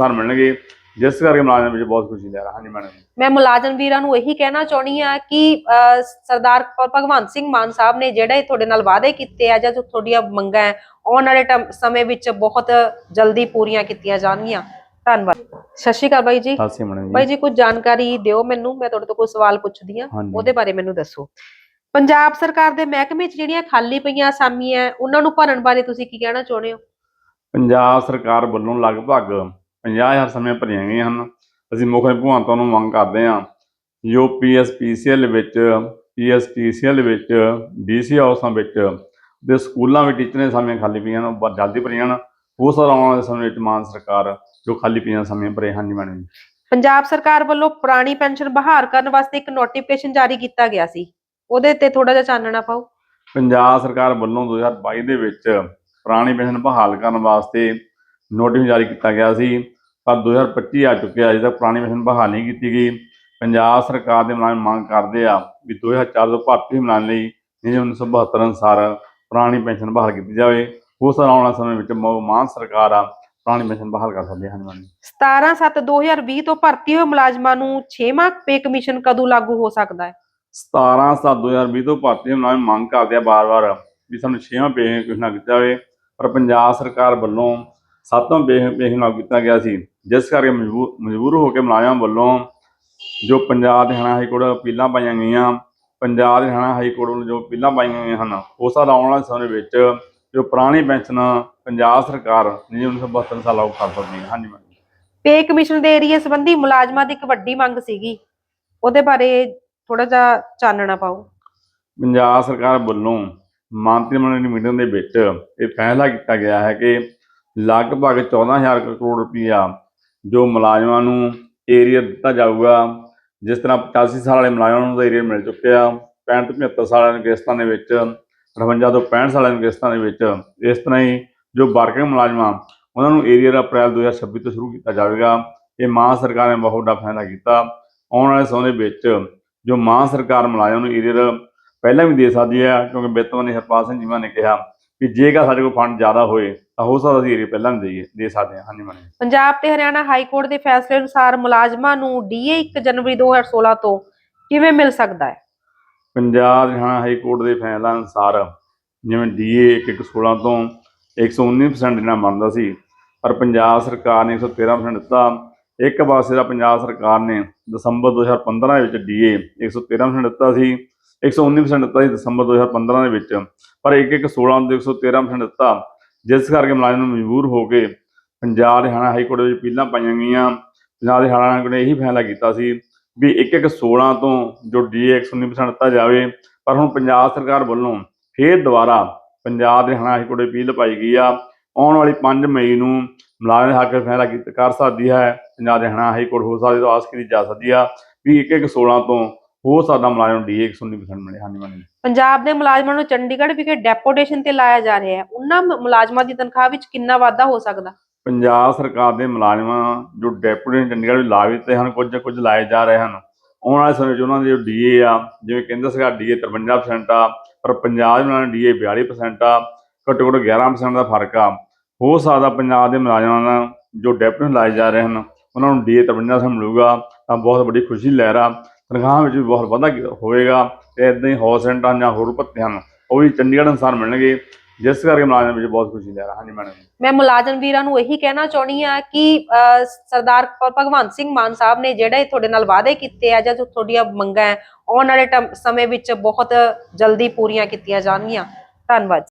ਅਨੁਸਾਰ ਮਿਲਣਗੇ ਜਿਸ ਕਰਕੇ ਮੁਲਾਜ਼ਮ ਵਿੱਚ ਬਹੁਤ ਖੁਸ਼ੀ ਲੈ ਰਿਹਾ। ਹਾਂਜੀ ਮੈਡਮ ਮੈਂ ਮੁਲਾਜ਼ਮ ਵੀਰਾਂ ਨੂੰ ਇਹੀ ਕਹਿਣਾ ਚਾਹੁੰਦੀ ਆ ਕਿ ਸਰਦਾਰ ਭਗਵੰਤ ਸਿੰਘ ਮਾਨ ਸਾਹਿਬ ਨੇ ਜਿਹੜੇ ਤੁਹਾਡੇ ਨਾਲ ਵਾਅਦੇ ਕੀਤੇ ਆ ਜਾਂ ਜੋ ਤੁਹਾਡੀਆਂ ਮੰਗਾਂ ਹੈ ਆਉਣ ਵਾਲੇ ਸਮੇਂ ਵਿੱਚ ਬਹੁਤ ਜਲਦੀ ਪੂਰੀਆਂ ਕੀਤੀਆਂ ਜਾਣਗੀਆਂ। ਧੰਨਵਾਦ। ਸਤਿ ਸ਼੍ਰੀ ਅਕਾਲ ਬਾਈ ਜੀ। ਸਤਿ ਬਾਈ ਜੀ। ਜੀ ਕੁਝ ਜਾਣਕਾਰੀ ਦਿਓ ਮੈਨੂੰ ਮੈਂ ਤੁਹਾਡੇ ਤੋਂ ਕੋਈ ਸਵਾਲ ਪੁੱਛਦੀ ਆ। ਉਹਦੇ ਬਾਰੇ ਮੈਨੂੰ ਦੱਸੋ। ਪੰਜਾਬ ਸਰਕਾਰ ਦੇ ਮਹਿਕਮੇ 'ਚ ਜਿਹੜੀਆਂ ਖਾਲੀ ਪਈਆਂ ਅਸਾਮੀਆਂ ਉਹਨਾਂ ਨੂੰ ਭਰਨ ਬਾਰੇ ਤੁਸੀਂ ਕੀ ਕਹਿਣਾ ਚਾਹੁੰਦੇ ਹੋ? ਪੰਜਾਬ ਸਰਕਾਰ ਵੱਲੋਂ ਲਗਭਗ 50000 ਸਮੇਂ ਭਰੀਆਂ ਗਈਆਂ ਹਨ। ਅਸੀਂ ਮੁੱਖ ਭਗਵੰਤਾਂ ਨੂੰ ਮੰਗ ਕਰਦੇ ਹਾਂ ਜੋ ਪੀਐਸਪੀਸੀਐਲ ਵਿੱਚ ਪੀਐਸਪੀਸੀਐਲ ਵਿੱਚ ਡੀਸੀ ਹਾਊਸਾਂ ਵਿੱਚ ਦੇ ਸਕੂਲਾਂ ਵਿੱਚ ਟੀਚਰਾਂ ਸਮੇਂ ਖਾਲੀ ਪਈਆਂ ਹਨ ਬਹੁਤ ਜਲਦੀ ਭਰੀਆਂ ਹਨ। ਹੋ ਸਕਦਾ ਆਉਣ ਵਾਲੇ ਸਮੇਂ ਵਿੱਚ ਮਾਨ ਸਰਕਾਰ ਜੋ ਖਾਲੀ ਪਈਆਂ ਸਮੇਂ ਭਰੇ ਮੈਡਮ ਜੀ। ਪੰਜਾਬ ਸਰਕਾਰ ਵੱਲੋਂ ਪੁਰਾਣੀ ਪੈਨਸ਼ਨ ਬਹਾਲ ਕਰਨ ਵਾਸਤੇ ਇੱਕ ਨੋਟੀਫਿਕੇਸ਼ਨ ਜਾਰੀ ਕੀਤਾ ਗਿਆ ਸੀ। ਉਹਦੇ ਤੇ ਥੋੜਾ ਜਿਹਾ ਚਾਨਣਾ ਪਾਓ। ਪੰਜਾਬ ਸਰਕਾਰ ਵੱਲੋਂ 2022 ਦੇ ਵਿੱਚ ਪੁਰਾਣੀ ਪੈਨਸ਼ਨ ਬਹਾਲ ਕਰਨ ਵਾਸਤੇ ਨੋਟਿਸ ਜਾਰੀ ਕੀਤਾ ਗਿਆ ਸੀ। ਪਰ 2025 ਆ ਚੁੱਕਿਆ ਅਜੇ ਤੱਕ ਪੁਰਾਣੀ ਪੈਨਸ਼ਨ ਬਹਾਲ ਨਹੀਂ ਕੀਤੀ ਗਈ। ਪੰਜਾਬ ਸਰਕਾਰ ਦੇ ਮੁਲਾਜ਼ਮ ਮੰਗ ਕਰਦੇ ਆ ਵੀ 2004 ਤੋਂ ਭਰਤੀ ਮੁਲਾਜ਼ਮ ਲਈ ਨਿਯਮ 1972 ਅਨੁਸਾਰ ਪੁਰਾਣੀ ਪੈਨਸ਼ਨ ਬਹਾਲ ਕੀਤੀ ਜਾਵੇ। ਉਸ ਆਉਣ ਵਾਲੇ ਸਮੇਂ ਵਿੱਚ ਮਾਨ ਸਰਕਾਰ ਆ ਪੁਰਾਣੀ ਪੈਨਸ਼ਨ ਬਹਾਲ ਕਰ ਸਕਦੀ ਹੈ ਹਾਂਜੀ ਮੈਡਮ 17/7/2020 ਤੋਂ ਭਰਤੀ ਹੋਏ ਮੁਲਾਜ਼ਮਾਂ ਨੂੰ 6ਵਾਂ ਪੇ ਕਮਿਸ਼ਨ ਕਦੋਂ ਲਾਗੂ ਹੋ ਸਕਦਾ ਹੈ? 17 7 2020 ਤੋਂ ਭਰਤੀ ਨਾਲ ਮੰਗ ਕਰਦੇ ਆ ਬਾਰ-ਬਾਰ ਵੀ ਸਾਨੂੰ 6ਵਾਂ ਪੇ ਕਮਿਸ਼ਨ ਕੀਤਾ ਜਾਵੇ। ਪਰ ਪੰਜਾਬ ਸਰਕਾਰ ਵੱਲੋਂ 7ਵਾਂ ਪੇ ਕਮਿਸ਼ਨ ਲਾਗੂ ਕੀਤਾ ਗਿਆ ਸੀ। ਜਿਸ ਕਰਕੇ ਮਜਬੂਰ ਹੋ ਕੇ ਮੁਲਾਜ਼ਮਾਂ ਵੱਲੋਂ ਜੋ ਪੰਜਾਬ ਦੇ ਹਰਿਆਣਾ ਹਾਈ ਕੋਰਟ ਅਪੀਲਾਂ ਪਾਈਆਂ ਗਈਆਂ ਪੰਜਾਬ ਦੇ ਹਰਿਆਣਾ ਹਾਈ ਕੋਰਟ ਵੱਲੋਂ ਜੋ ਅਪੀਲਾਂ ਪਾਈਆਂ ਗਈਆਂ ਹਨ ਉਸ ਦਾ ਆਉਣ ਵਾਲੇ ਸਮੇਂ ਵਿੱਚ ਜੋ ਪੁਰਾਣੀ ਪੈਨਸ਼ਨ ਪੰਜਾਬ ਸਰਕਾਰ ਨਿਯਮ 1972 ਸਾਲ ਲਾਗੂ ਕਰ ਸਕਦੀ ਹੈ। ਹਾਂਜੀ ਮੈਡਮ। ਪੇ ਕਮਿਸ਼ਨ ਦੇ ਏਰੀਏ ਸੰਬੰਧੀ ਮੁਲਾਜ਼ਮਾਂ ਦੀ ਇੱਕ ਵੱਡੀ ਮੰਗ ਸੀਗੀ। ਉਹਦੇ ਬਾਰੇ ਥੋੜਾ ਜਿਹਾ ਚਾਨਣਾ ਪਾਓ। ਪੰਜਾਬ ਸਰਕਾਰ ਵੱਲੋਂ ਮੰਤਰੀ ਮੰਡਲ ਦੀ ਮੀਟਿੰਗ ਦੇ ਵਿੱਚ ਇਹ ਫੈਸਲਾ ਕੀਤਾ ਗਿਆ ਹੈ ਕਿ ਲਗਭਗ 14000 ਕਰੋੜ ਰੁਪਈਆ ਜੋ ਮੁਲਾਜ਼ਮਾਂ ਨੂੰ ਏਰੀਅਰ ਦਿੱਤਾ ਜਾਊਗਾ। ਜਿਸ ਤਰ੍ਹਾਂ 85 ਸਾਲ ਵਾਲੇ ਮੁਲਾਜ਼ਮਾਂ ਨੂੰ ਤਾਂ ਏਰੀਅਰ ਮਿਲ ਚੁੱਕਿਆ। 65 ਤੋਂ 75 ਸਾਲਾਂ ਦੇ ਕਿਸ਼ਤਾਂ ਦੇ ਵਿੱਚ 58 ਤੋਂ 65 ਸਾਲਾਂ ਦੀਆਂ ਕਿਸ਼ਤਾਂ ਦੇ ਵਿੱਚ, ਇਸ ਤਰ੍ਹਾਂ ਹੀ ਜੋ ਵਰਕਿੰਗ ਮੁਲਾਜ਼ਮਾਂ, ਉਹਨਾਂ ਨੂੰ ਏਰੀਅਰ ਅਪ੍ਰੈਲ 2026 ਤੋਂ ਸ਼ੁਰੂ ਕੀਤਾ ਜਾਵੇਗਾ। ਇਹ ਮਾਂ ਸਰਕਾਰ ਨੇ ਬਹੁਤ ਵੱਡਾ ਫੈਸਲਾ ਕੀਤਾ। ਆਉਣ ਵਾਲੇ ਸਮੇਂ ਦੇ ਵਿੱਚ ਜੋ ਮਾਂ ਸਰਕਾਰ ਮੁਲਾਜ਼ਮਾਂ ਨੂੰ ਏਰੀਅਰ ਪਹਿਲਾਂ ਵੀ ਦੇ ਸਕਦੀ ਹੈ, ਕਿਉਂਕਿ ਵਿੱਤ ਮੰਤਰੀ ਹਰਪਾਲ ਸਿੰਘ ਜੀਵਾ ਨੇ ਕਿਹਾ ਕਿ ਜੇਕਰ ਸਾਡੇ ਕੋਲ ਫੰਡ ਜ਼ਿਆਦਾ ਹੋਏ ਤਾਂ ਹੋ ਸਕਦਾ ਅਸੀਂ ਏਰੀਅਰ ਪਹਿਲਾਂ ਵੀ ਦੇਈਏ ਦੇ ਸਕਦੇ ਹਾਂ ਹਾਂਜੀ ਮੈਡਮ ਪੰਜਾਬ ਤੇ ਹਰਿਆਣਾ ਹਾਈ ਕੋਰਟ ਦੇ ਫੈਸਲੇ ਅਨੁਸਾਰ ਮੁਲਾਜ਼ਮਾਂ ਨੂੰ ਡੀਏ 1 ਜਨਵਰੀ 2016 ਤੋਂ ਕਿਵੇਂ ਮਿਲ ਸਕਦਾ ਹੈ? ਪੰਜਾਬ ਹਰਿਆਣਾ ਹਾਈ ਕੋਰਟ ਦੇ ਫੈਸਲਾ ਅਨੁਸਾਰ ਜਿਵੇਂ ਡੀਏ 1116 ਤੋਂ 119% ਜਿਹੜਾ ਬਣਦਾ ਸੀ ਪਰ ਪੰਜਾਬ ਸਰਕਾਰ ਨੇ 113% ਦਿੱਤਾ। ਇੱਕ ਪਾਸੇ ਦਾ ਪੰਜਾਬ ਸਰਕਾਰ ਨੇ ਦਸੰਬਰ 2015 ਦੇ ਵਿੱਚ ਡੀਏ 113% ਦਿੱਤਾ ਸੀ 119% ਦਿੱਤਾ ਸੀ ਦਸੰਬਰ 2015 ਦੇ ਵਿੱਚ, ਪਰ 1116 ਤੋਂ 113% ਦਿੱਤਾ। ਜਿਸ ਕਰਕੇ ਮੁਲਾਜ਼ਮ ਨੂੰ ਮਜਬੂਰ ਹੋ ਕੇ ਪੰਜਾਬ ਦੇ ਹਰਿਆਣਾ ਹਾਈ ਕੋਰਟ ਵਿੱਚ ਅਪੀਲਾਂ ਪਾਈਆਂ ਗਈਆਂ। ਪੰਜਾਬ ਦੇ ਹਰਿਆਣਾ ਕੋਰਟ ਨੇ ਇਹੀ ਫੈਸਲਾ ਕੀਤਾ ਸੀ ਵੀ 1116 ਤੋਂ ਜੋ ਡੀਏ 119% ਦਿੱਤਾ ਜਾਵੇ, ਪਰ ਹੁਣ ਪੰਜਾਬ ਸਰਕਾਰ ਵੱਲੋਂ ਫੇਰ ਦੁਬਾਰਾ ਪੰਜਾਬ ਦੇ ਹਰਿਆਣਾ ਹਾਈ ਕੋਰਟ ਅਪੀਲ ਪਾਈ ਗਈ ਆ। ਆਉਣ ਵਾਲੀ 5 ਮਈ ਨੂੰ ਮੁਲਾਜ਼ਮ ਹੱਕ ਫੈਸਲਾ ਕਰ ਸਕਦੀ ਹੈ। ਪੰਜਾਬ ਦੇ ਹਰਿਆਣਾ ਹਾਈ ਕੋਰਟ ਹੋ ਸਕਦੀ ਤਾਂ ਆਸ ਕੀਤੀ ਜਾ ਸਕਦੀ ਆ ਵੀ 1116 ਤੋਂ ਹੋ ਸਕਦਾ ਮੁਲਾਜ਼ਮ ਡੀਏ 119% ਮਿਲੇ। ਹਾਂਜੀ ਮੈਡਮ ਪੰਜਾਬ ਦੇ ਮੁਲਾਜ਼ਮਾਂ ਨੂੰ ਚੰਡੀਗੜ੍ਹ ਵਿਖੇ ਡੈਪੋਟੇਸ਼ਨ ਤੇ ਲਾਇਆ ਜਾ ਰਿਹਾ ਹੈ। ਉਹਨਾਂ ਮੁਲਾਜ਼ਮਾਂ ਦੀ ਤਨਖਾਹ ਵਿੱਚ ਕਿੰਨਾ ਵਾਧਾ ਹੋ ਸਕਦਾ? ਪੰਜਾਬ ਸਰਕਾਰ ਦੇ ਮੁਲਾਜ਼ਮਾਂ ਜੋ ਡੈਪੂਟੀ ਚੰਡੀਗੜ੍ਹ ਵਿੱਚ ਲਾ ਦਿੱਤੇ ਹਨ ਕੁਝ ਕੁਝ ਲਾਏ ਜਾ ਰਹੇ ਹਨ। ਆਉਣ ਵਾਲੇ ਸਮੇਂ 'ਚ ਉਹਨਾਂ ਦੇ ਜੋ ਡੀਏ ਆ ਜਿਵੇਂ ਕੇਂਦਰ ਸਰਕਾਰ ਡੀਏ 53% ਆ ਪਰ ਪੰਜਾਬ ਦੇ ਮੁਲਾਜ਼ਮਾਂ ਡੀਏ 42% ਆ ਘੱਟੋ ਘੱਟ 11% ਦਾ ਫ਼ਰਕ ਆ। ਹੋ ਸਕਦਾ ਪੰਜਾਬ ਦੇ ਮੁਲਾਜ਼ਮਾਂ ਦਾ ਜੋ ਡੈਪੂਟੀ ਲਾਏ ਜਾ ਰਹੇ ਹਨ, ਉਹਨਾਂ ਨੂੰ ਡੀਏ 53% ਮਿਲੂਗਾ, ਤਾਂ ਬਹੁਤ ਵੱਡੀ ਖੁਸ਼ੀ ਦੀ ਤਨਖਾਹ ਵਿੱਚ ਵੀ ਬਹੁਤ ਵਾਧਾ ਹੋਵੇਗਾ, ਤੇ ਇਦਾਂ ਹੀ ਹੌਸ ਜਾਂ ਹੋਰ ਭੱਤੇ ਹਨ, ਉਹ ਵੀ ਚੰਡੀਗੜ੍ਹ ਅਨੁਸਾਰ ਮਿਲਣਗੇ। ਜਿਸ ਕਰਕੇ ਮੁਲਾਜ਼ਮਾਂ ਵਿੱਚ ਬਹੁਤ ਖੁਸ਼ੀ ਦੀ ਲਹਿਰ ਆ। ਹਾਂਜੀ ਮੈਡਮ ਮੈਂ ਮੁਲਾਜ਼ਮ ਵੀਰਾਂ ਨੂੰ ਇਹੀ ਕਹਿਣਾ ਚਾਹੁੰਦੀ ਆ ਕਿ ਸਰਦਾਰ ਭਗਵੰਤ ਸਿੰਘ ਮਾਨ ਸਾਹਿਬ ਨੇ ਜਿਹੜੇ ਤੁਹਾਡੇ ਨਾਲ ਵਾਅਦੇ ਕੀਤੇ ਆ ਜਾਂ ਜੋ ਤੁਹਾਡੀਆਂ ਮੰਗਾਂ ਹੈ, ਆਉਣ ਵਾਲੇ ਸਮੇਂ ਵਿੱਚ ਬਹੁਤ ਜਲਦੀ ਪੂਰੀਆਂ ਕੀਤੀਆਂ ਜਾਣਗੀਆਂ। ਧੰਨਵਾਦ